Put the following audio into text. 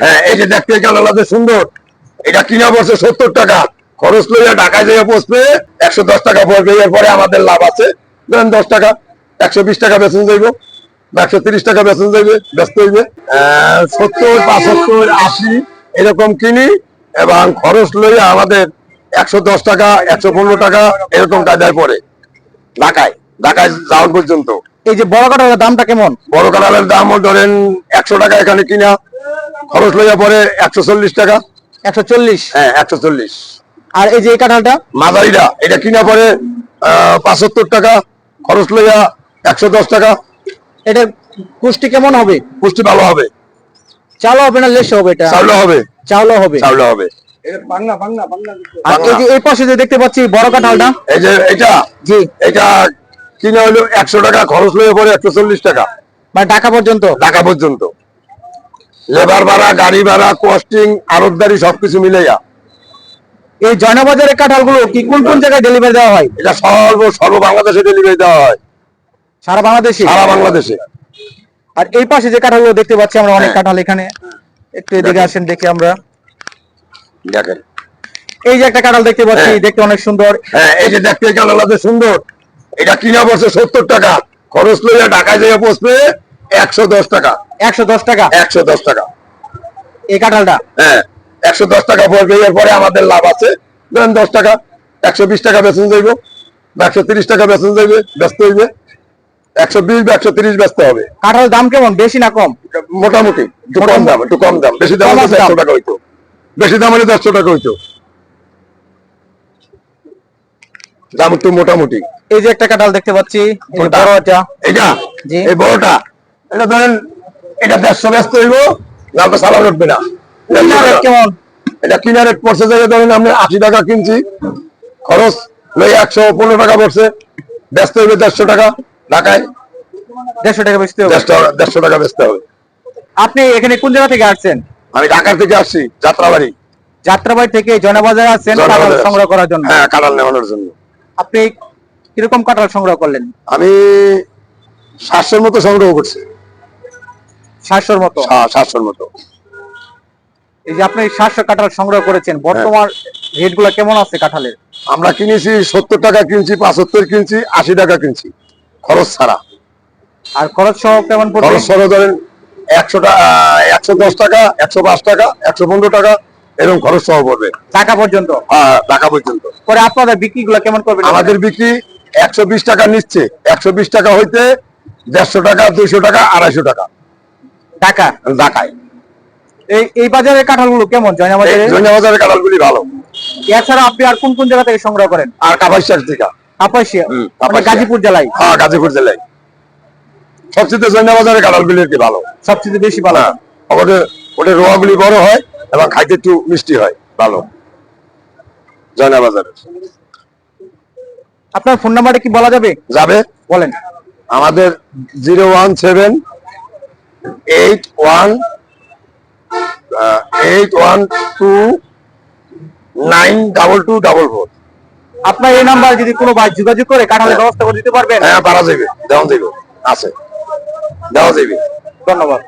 হ্যাঁ এই যে দেখতে লাগছে সুন্দর। এটা কিনা পড়ছে সত্তর টাকা। খরচ লইয়া ঢাকায় যাইয়া পৌঁছবে একশো দশ টাকা পড়বে। এরপরে আমাদের লাভ আছে ধরেন দশ টাকা একশো বিশ টাকা বেতন যাইব একশো তিরিশ টাকা বেতন যাইবে ব্যস্ত হইবে। সত্তর পঁচাত্তর আশি এরকম কিনি এবং খরচ লইয়া আমাদের একশো দশ টাকা একশো পনেরো টাকা এরকম কায়দায় পড়ে ঢাকায় ঢাকায় যাওয়ার পর্যন্ত। এই যে বড় কাঁঠালের দামটা কেমন? বড় কাঁঠালের দাম ধরেন একশো টাকা এখানে কিনা খরচ লইয়া পরে একশো চল্লিশ টাকা। একশো চল্লিশ? হ্যাঁ একশো চল্লিশ। আর এই যে এই কাঁঠালটা? মাঝারিটা এটা কিনা পরে পাঁচাত্তর টাকা খরচ লইয়া একশো দশ টাকা। পুষ্টি কেমন হবে? পুষ্টি ভালো হবে। চালও হবে না হবে এটা? হবে। চাউলও হবে? হবে। এই পাশে যে দেখতে পাচ্ছি বড় কাঁঠালটা? এই যে এটা? জি। এটা কিনা হলো একশো টাকা খরচ লইয়া পরে একশো চল্লিশ টাকা। মানে ঢাকা পর্যন্ত? ঢাকা পর্যন্ত। লেবার ভাড়া গাড়ি ভাড়া কস্টিং আরবদারি সবকিছু মিলাইয়া এই জয়নাবাজারের কাঁঠালগুলো কি কোন কোন জায়গায় ডেলিভারি দেওয়া হয়? এটা সর্ব সর্ব বাংলাদেশে ডেলিভারি দেওয়া হয়। সারা বাংলাদেশে? সারা বাংলাদেশে। আর এই পাশে যে কাঁঠালগুলো দেখতে পাচ্ছি আমরা অনেক হ্যাঁ। কাঁঠাল এখানে। একটু এদিকে। আসেন দেখি আমরা। দেখেন। এই যে একটা কাঁঠাল দেখতে পাচ্ছি হ্যাঁ। দেখতে অনেক সুন্দর। হ্যাঁ এই যে দেখতে লাগছে সুন্দর। এটা কিনা পড়ছে সত্তর টাকা। খরচ লইয়া ঢাকায় যাইয়া পৌঁছবে একশো দশ টাকা। একশো দশ টাকা? একশো দশ টাকা। এই কাঁঠালটা? হ্যাঁ একশো দশ টাকা পড়বে। এরপরে আমাদের লাভ আছে। ধরেন দশ টাকা একশো বিশ টাকা বেতন যাইব বা একশো তিরিশ টাকা বেতন যাইবে ব্যস্ত হইবে। একশো বিশ বা একশো তিরিশ ব্যস্ত হবে। কাঁঠালের দাম কেমন? বেশি না কম? মোটামুটি। একটু কম দাম একটু কম দাম। বেশি দাম হলে। দেড়শো টাকা হইতো। বেশি দাম হলে দেড়শো টাকা হইতো। দাম একটু মোটামুটি। এই যে একটা কাঁঠাল দেখতে পাচ্ছি বড় এটা এটা জি। এই বড়টা? এটা ধরেন এটা দেড়শো ব্যস্ত হইব না তো সালাম উঠবে না। কেমন? এটা কিনা রেট পড়ছে জায়গা ধরেন আপনি আশি টাকা কিনছি খরচ লই একশো পনেরো টাকা পড়ছে ব্যস্ত হইবে দেড়শো টাকা ঢাকায়। দেড়শো টাকা বেচতে হবে দেড়শো দেড়শো টাকা ব্যস্ত হবে। আপনি এখানে কোন জায়গা থেকে আসছেন? আমি ঢাকার থেকে আসছি যাত্রাবাড়ি। যাত্রাবাড়ি থেকে জনবাজারে আসছেন কাঁঠাল সংগ্রহ করার জন্য। হ্যাঁ কাঁঠাল নেওয়ানোর জন্য। আপনি কীরকম কাঁঠাল সংগ্রহ করলেন? আমি সাতশোর মতো সংগ্রহ করছি। সাতশোর মতো? সাতশোর মতো। এই যে আপনি সাতশো কাঁঠাল সংগ্রহ করেছেন বর্তমান রেটগুলা কেমন আছে কাঁঠালের? আমরা কিনেছি সত্তর টাকা কিনছি পাঁচাত্তর কিনছি আশি টাকা কিনছি খরচ ছাড়া। আর খরচ সহ কেমন খরচ সহ ধরেন একশো টাকা একশো দশ টাকা একশো পাঁচ টাকা একশো পনেরো টাকা এরকম খরচ সহ পড়বে। টাকা পর্যন্ত? হ্যাঁ, ঢাকা পর্যন্ত। পরে আপনাদের বিক্রি গুলা কেমন করবেন আমাদের বিক্রি একশো বিশ টাকা নিচ্ছে। একশো বিশ টাকা হইতে দেড়শো টাকা দুইশো টাকা আড়াইশো টাকা। টাকা ঢাকায়। এই এই বাজারের কাঁঠালগুলো কেমন? কাঁঠালগুলি ভালো। এছাড়া আপনি আর কোন কোন জায়গা থেকে সংগ্রহ করেন? আর কাপাসিয়ার থেকে মানে কাপাসিয়া। গাজীপুর জেলায়? হ্যাঁ গাজীপুর জেলায়। সবচেয়ে কাঁঠালগুলি কি ভালো। সবচেয়ে বেশি ভালো। হ্যাঁ ওদের ওদের রোয়াগুলি বড় হয় এবং খাইতে একটু মিষ্টি হয় ভালো। জয়নাবাজারের আপনার ফোন নাম্বারটা কি বলা যাবে? যাবে? বলেন। আমাদের zero one seven eight one eight one two nine double two double four আপনার এই নাম্বার যদি কোনো ভাই যোগাযোগ করে কাঁঠালের ব্যবস্থা করে দিতে পারবেন? হ্যাঁ পারা যাবে। দেওয়া যাবে। আছে। দেওয়া যাবে। ধন্যবাদ।